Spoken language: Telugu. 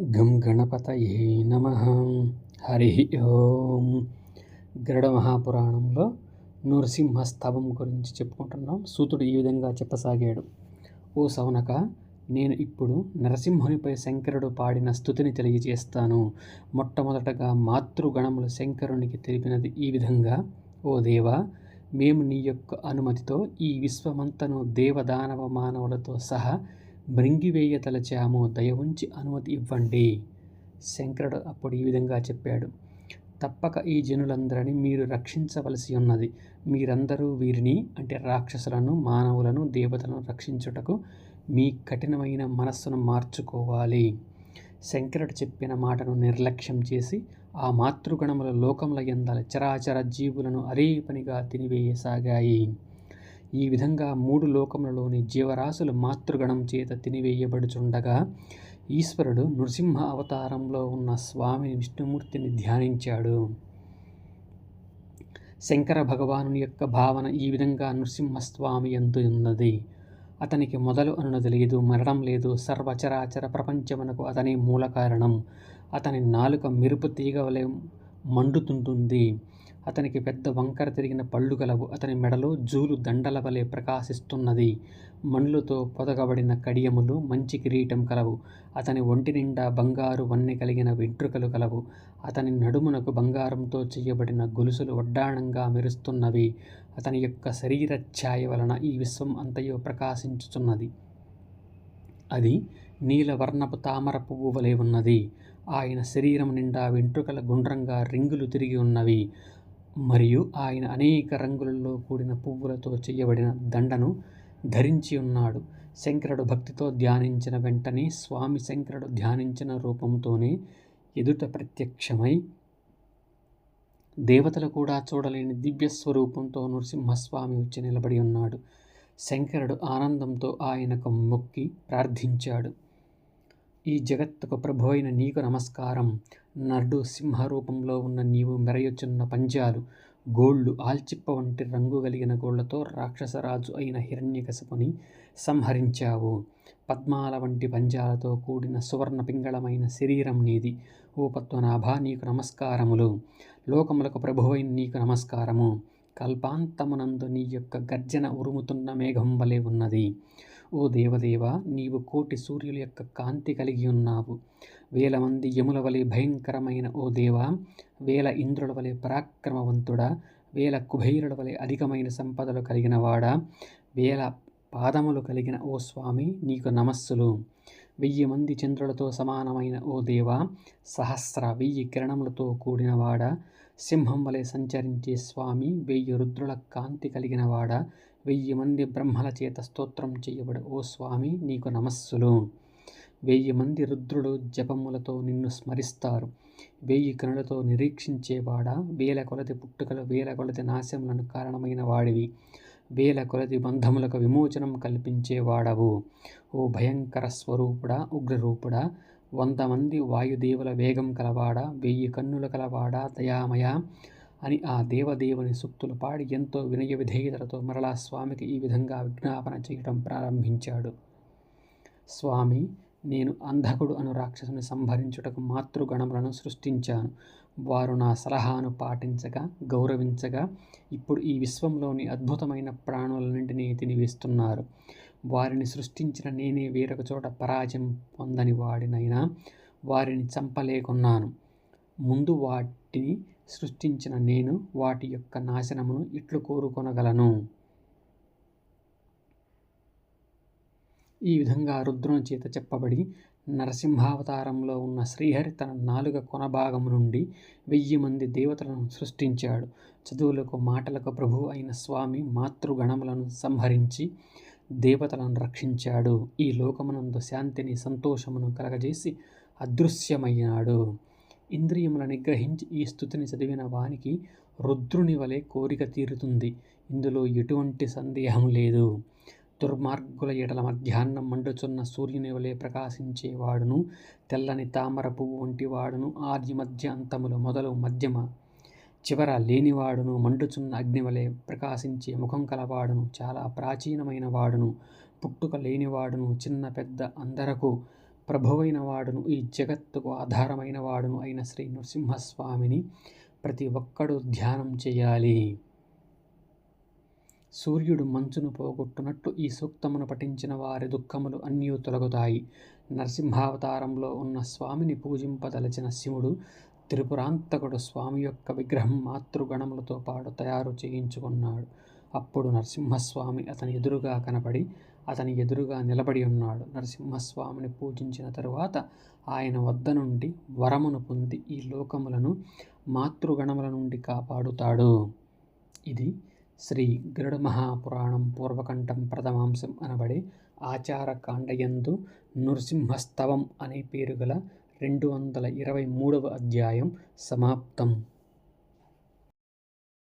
గం గణపతయే నమ. హరి ఓం. గరుడ మహాపురాణంలో నృసింహ స్తవం గురించి చెప్పుకుంటున్నాం. సూతుడు ఈ విధంగా చెప్పసాగాడు. ఓ సౌనక నేను ఇప్పుడు నరసింహునిపై శంకరుడు పాడిన స్థుతిని తెలియజేస్తాను. మొట్టమొదటగా మాతృగణములు శంకరునికి తెలిపినది ఈ విధంగా. ఓ దేవా మేము నీ యొక్క అనుమతితో ఈ విశ్వమంతను దేవదానవ మానవులతో సహా మృంగివేయతలచాము దయ ఉంచి అనుమతి ఇవ్వండి. శంకరుడు అప్పుడు ఈ విధంగా చెప్పాడు. తప్పక ఈ జనులందరినీ మీరు రక్షించవలసి ఉన్నది. మీరందరూ వీరిని అంటే రాక్షసులను మానవులను దేవతలను రక్షించుటకు మీ కఠినమైన మనస్సును మార్చుకోవాలి. శంకరుడు చెప్పిన మాటను నిర్లక్ష్యం చేసి ఆ మాతృగణముల లోకముల ఎందల చరాచర జీవులను అరే పనిగా తినివేయసాగాయి. ఈ విధంగా మూడు లోకములలోని జీవరాశులు మాతృగణం చేత తినివేయబడుచుండగా ఈశ్వరుడు నృసింహ అవతారంలో ఉన్న స్వామి విష్ణుమూర్తిని ధ్యానించాడు. శంకర భగవాను యొక్క భావన ఈ విధంగా నృసింహస్వామి ఎందు ఉన్నది. అతనికి మొదలు అనునది లేదు మరణం లేదు సర్వచరాచర ప్రపంచమునకు అతని మూల కారణం. అతని నాలుక మెరుపు తీగవలే మండుతుంటుంది. అతనికి పెద్ద వంకర తిరిగిన పళ్ళు గలవు. అతని మెడలో జూలు దండల వలె ప్రకాశిస్తున్నది. మణులతో పొదగబడిన కడియములు మంచి కిరీటం కలవు. అతని ఒంటి నిండా బంగారు వన్నె కలిగిన వెంట్రుకలు కలవు అతని నడుమునకు బంగారంతో చేయబడిన గొలుసులు వడ్డాణంగా మెరుస్తున్నవి. అతని యొక్క శరీర ఛాయ వలన ఈ విశ్వం అంతయో ప్రకాశించుచున్నది. అది నీలవర్ణపు తామర పువ్వు వలె ఉన్నది. ఆయన శరీరం నిండా వెంట్రుకల గుండ్రంగా రింగులు తిరిగి ఉన్నవి. మరియు ఆయన అనేక రంగులలో కూడిన పువ్వులతో చేయబడిన దండను ధరించి ఉన్నాడు. శంకరుడు భక్తితో ధ్యానించిన వెంటనే స్వామి శంకరుడు ధ్యానించిన రూపంతోనే ఎదుట ప్రత్యక్షమై దేవతలు కూడా చూడలేని దివ్య స్వరూపంతో నృసింహస్వామి వచ్చి నిలబడి ఉన్నాడు. శంకరుడు ఆనందంతో ఆయనకు మొక్కి ప్రార్థించాడు. ఈ జగత్తుకు ప్రభు అయిన నీకు నమస్కారం. నర్డు సింహ రూపంలో ఉన్న నీవు మెరయుచున్న పంజాలు గోళ్ళు ఆల్చిప్ప వంటి రంగు కలిగిన గోళ్ళతో రాక్షసరాజు అయిన హిరణ్యకశపుని సంహరించావు. పద్మాల వంటి పంజాలతో కూడిన సువర్ణ పింగళమైన శరీరం నీది. ఓ పద్మనాభ నీకు నమస్కారములు. లోకములకు ప్రభువైన నీకు నమస్కారము. కల్పాంతమునందు నీ యొక్క గర్జన ఉరుముతున్న మేఘం వలె ఉన్నది. ఓ దేవదేవ నీవు కోటి సూర్యుల యొక్క కాంతి కలిగి ఉన్నావు. వేల మంది యముల వలె భయంకరమైన ఓ దేవ వేల ఇంద్రుల వలె పరాక్రమవంతుడా వేల కుభైరుల వలె అధికమైన సంపదలు కలిగిన వాడా వేల పాదములు కలిగిన ఓ స్వామి నీకు నమస్సులు. వెయ్యి మంది చంద్రులతో సమానమైన ఓ దేవ సహస్ర వెయ్యి కిరణములతో కూడినవాడ సింహం వలె సంచరించే స్వామి వెయ్యి రుద్రుల కాంతి కలిగినవాడ వెయ్యి మంది బ్రహ్మల చేత స్తోత్రం చేయబడు ఓ స్వామి నీకు నమస్సులు. వెయ్యి మంది రుద్రుడు జపములతో నిన్ను స్మరిస్తారు. వెయ్యి కనులతో నిరీక్షించేవాడా వేల కొలది పుట్టుకలు వేల కొలది నాశములను కారణమైన వాడివి. వేల కొలది బంధములకు విమోచనం కల్పించేవాడవు ఓ భయంకర స్వరూపుడా ఉగ్రరూపుడా వంద మంది వాయుదేవుల వేగం కలవాడా వెయ్యి కన్నుల కలవాడా దయామయ? అని ఆ దేవదేవుని సూక్తులు పాడి ఎంతో వినయ విధేయతలతో మరలా స్వామికి ఈ విధంగా విజ్ఞాపన చేయడం ప్రారంభించాడు. స్వామి నేను అంధకుడు అను రాక్షసుని సంహరించుటకు మాతృగణములను సృష్టించాను. వారు నా సలహాను పాటించగా గౌరవించగా ఇప్పుడు ఈ విశ్వంలోని అద్భుతమైన ప్రాణులన్నింటినీ తినివేస్తున్నారు. వారిని సృష్టించిన నేనే వేరొక చోట పరాజయం పొందని వాడినైనా వారిని చంపలేకున్నాను. ముందు వాటిని సృష్టించిన నేను వాటి యొక్క నాశనమును ఇట్లు కోరుకొనగలను. ఈ విధంగా రుద్రుని చేత చెప్పబడి నరసింహావతారంలో ఉన్న శ్రీహరి తన నాలుగ కొనభాగం నుండి వెయ్యి మంది దేవతలను సృష్టించాడు. చదువులకు మాటలకు ప్రభు అయిన స్వామి మాతృగణములను సంహరించి దేవతలను రక్షించాడు. ఈ లోకమునందు శాంతిని సంతోషమును కలగజేసి అదృశ్యమయ్యాడు. ఇంద్రియములను నిగ్రహించి ఈ స్థుతిని చదివిన వానికి రుద్రుని వలె కోరిక తీరుతుంది. ఇందులో ఎటువంటి సందేహం లేదు. దుర్మార్గుల ఎడల మధ్యాహ్నం మండుచున్న సూర్యుని వలె ప్రకాశించేవాడును తెల్లని తామర పువ్వు వంటి వాడును ఆది మధ్య అంతములు మొదలు మధ్యమ చివర లేనివాడును మండుచున్న అగ్నివలే ప్రకాశించే ముఖం కలవాడును చాలా ప్రాచీనమైన వాడును పుట్టుక లేనివాడును చిన్న పెద్ద అందరకు ప్రభువైన వాడును ఈ జగత్తుకు ఆధారమైన వాడును అయిన శ్రీ నృసింహస్వామిని ప్రతి ఒక్కడూ ధ్యానం చేయాలి. సూర్యుడు మంచును పోగొట్టునట్టు ఈ సూక్తమును పఠించిన వారి దుఃఖములు అన్నీ తొలగుతాయి. నరసింహావతారంలో ఉన్న స్వామిని పూజింపదలచిన శివుడు త్రిపురాంతకుడు స్వామి యొక్క విగ్రహం మాతృగణములతో పాటు తయారు చేయించుకున్నాడు. అప్పుడు నరసింహస్వామి అతని ఎదురుగా కనపడి అతని ఎదురుగా నిలబడి ఉన్నాడు. నరసింహస్వామిని పూజించిన తరువాత ఆయన వద్ద నుండి వరమును పొంది ఈ లోకములను మాతృగణముల నుండి కాపాడుతాడు. ఇది శ్రీ గరుడ మహాపురాణం పూర్వకంఠం ప్రథమాంశం అనబడే ఆచారకాండయందు నృసింహస్తవం అనే పేరు గల రెండు వందల ఇరవై మూడవ అధ్యాయం సమాప్తం.